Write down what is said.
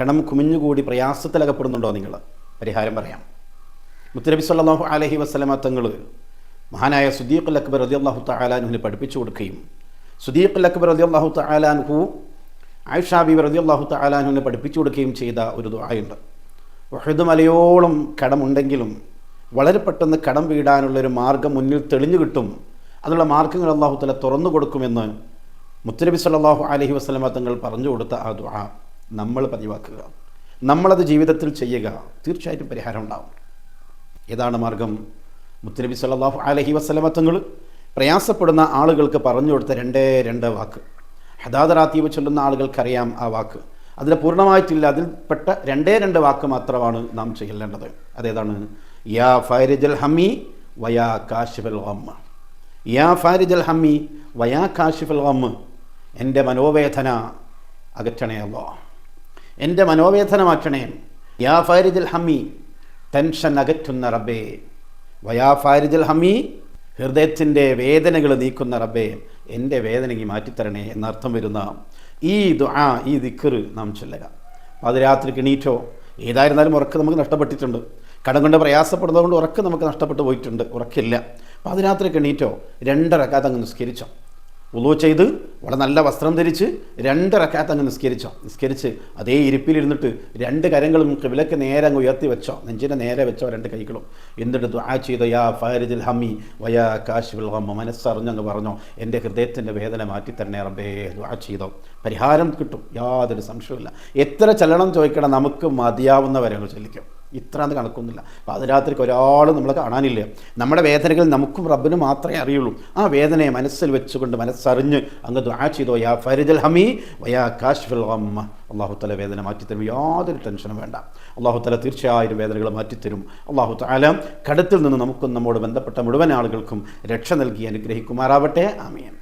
കണം കുമിഞ്ഞുകൂടി പ്രയാസത്തിലകപ്പെടുന്നുണ്ടോ നിങ്ങൾ? പരിഹാരം പറയാം. മുത്തരബി സല്ലാഹു അലഹി വസ്ലമ തങ്ങൾ മഹാനായ സുദീഖുൽ അക്ബർ റതി അള്ളാഹു തലാനുവിനെ പഠിപ്പിച്ചു കൊടുക്കുകയും സുദീഖുൽ അക്ബർ റതി അള്ളാഹു തലാൻഹു ആയിഷാബി റതി അള്ളാഹു തലാനുവിനെ പഠിപ്പിച്ചു കൊടുക്കുകയും ചെയ്ത ഒരു ദുആയുണ്ട്. വഹദ് മലയോളം കടമുണ്ടെങ്കിലും വളരെ പെട്ടെന്ന് കടം വീടാനുള്ളൊരു മാർഗം മുന്നിൽ തെളിഞ്ഞു കിട്ടും. അതിനുള്ള മാർഗങ്ങൾ അള്ളാഹു തല തുറന്നു കൊടുക്കുമെന്ന് മുത്തരബി സല്ലാഹു അലഹി വസ്ലമ തങ്ങൾ പറഞ്ഞു കൊടുത്ത ആ ദുആ. നമ്മൾ പതിവാക്കുക. നമ്മളത് ജീവിതത്തിൽ ചെയ്യുക തീർച്ചയായിട്ടും പരിഹാരം ഉണ്ടാവും. ഏതാണ് മാർഗം? മുത്തനബി സല്ലാഹു അലഹി വസ്ലമ തങ്ങൾ പ്രയാസപ്പെടുന്ന ആളുകൾക്ക് പറഞ്ഞു കൊടുത്ത രണ്ടേ രണ്ട് വാക്ക്. ഹദാദറാത്തീവ് ചൊല്ലുന്ന ആളുകൾക്കറിയാം ആ വാക്ക്. അതിൽ പൂർണമായിട്ടില്ല അതിൽപ്പെട്ട രണ്ടേ രണ്ട് വാക്ക് മാത്രമാണ് നാം ചെയ്യേണ്ടത്. അതേതാണ്? യാ ഫാരിജൽ ഹമ്മി വയാ കാശിഫൽ ഗമ്മ. യാ ഫാരിജൽ ഹമ്മി വയാ കാശിഫൽ ഗമ്മ്. എന്റെ മനോവേദന അകറ്റണേ അല്ലോ എന്റെ മനോവേദനമാക്കണേ. യാ ഫാരിദുൽ ഹമ്മി ടെൻഷൻ അകറ്റുന്ന റബ്ബേ. വയാ ഫാരിദുൽ ഹമ്മി ഹൃദയത്തിന്റെ വേദനകൾ നീക്കുന്ന റബ്ബേ. എന്റെ വേദനയ്ക്ക് മാറ്റിത്തരണേ എന്നർത്ഥം വരുന്ന ഈ ദുആ ഈ ദിക്കറ് നാം ചൊല്ലുക. പാതിരാത്രി കിണീറ്റോ ഏതായിരുന്നാലും ഉറക്ക് നമുക്ക് നഷ്ടപ്പെട്ടിട്ടുണ്ട്. കടം കൊണ്ട് പ്രയാസപ്പെടുന്നതുകൊണ്ട് ഉറക്ക് നമുക്ക് നഷ്ടപ്പെട്ടു പോയിട്ടുണ്ട്. ഉറക്കില്ല. പാതിരാത്രിക്ക് കിണീറ്റോ രണ്ടരക്കാത്ത അങ്ങ് നിസ്കരിച്ചോ. ഉളു ചെയ്ത് വളരെ നല്ല വസ്ത്രം ധരിച്ച് രണ്ട് റക്കാത്ത് അങ്ങ് നിസ്കരിച്ചോ. നിസ്കരിച്ച് അതേ ഇരിപ്പിലിരുന്നിട്ട് രണ്ട് കരങ്ങളും കിവിലക്ക് നേരെ അങ്ങ് ഉയർത്തി വെച്ചോ. നെഞ്ചിന്റെ നേരെ വെച്ചോ രണ്ട് കൈകളും. എന്നിട്ട് ദ്വാ ചെയ്ത യാ ഫാരിദിൽ ഹമ്മി വയാ കാശ് ഹമ്മ മനസ്സറിഞ്ഞങ്ങ് പറഞ്ഞോ എന്റെ ഹൃദയത്തിന്റെ വേദന മാറ്റി തന്നെ റബ്ബേ ദ്വാ ചെയ്തോ. പരിഹാരം കിട്ടും യാതൊരു സംശയമില്ല എത്ര ചലനം ചോദിക്കണം നമുക്ക് മതിയാവുന്നവരെ അങ്ങ് ചൊല്ലിക്കും. ഇത്ര അത് കണക്കൊന്നുമില്ല പാതിരാത്രിക്ക് ഒരാൾ നമ്മൾ കാണാനില്ല. നമ്മുടെ വേദനകൾ നമുക്കും റബ്ബിനും മാത്രമേ അറിയുള്ളൂ. ആ വേദനയെ മനസ്സിൽ വെച്ചുകൊണ്ട് മനസ്സറിഞ്ഞ് അങ്ങ് ദുആ ചെയ്തോ യാ ഫരിദൽ ഹമി വയാ കാശ്ഫിൽ അമ്മ അള്ളാഹു തല വേദന മാറ്റിത്തരും. യാതൊരു ടെൻഷനും വേണ്ട. അള്ളാഹു തല തീർച്ചയായും വേദനകൾ മാറ്റിത്തരും. അള്ളാഹു താല കടത്തിൽ നിന്ന് നമുക്കും നമ്മോട് ബന്ധപ്പെട്ട മുഴുവൻ ആളുകൾക്കും രക്ഷ നൽകി അനുഗ്രഹിക്കുമാറാവട്ടെ. ആമീൻ.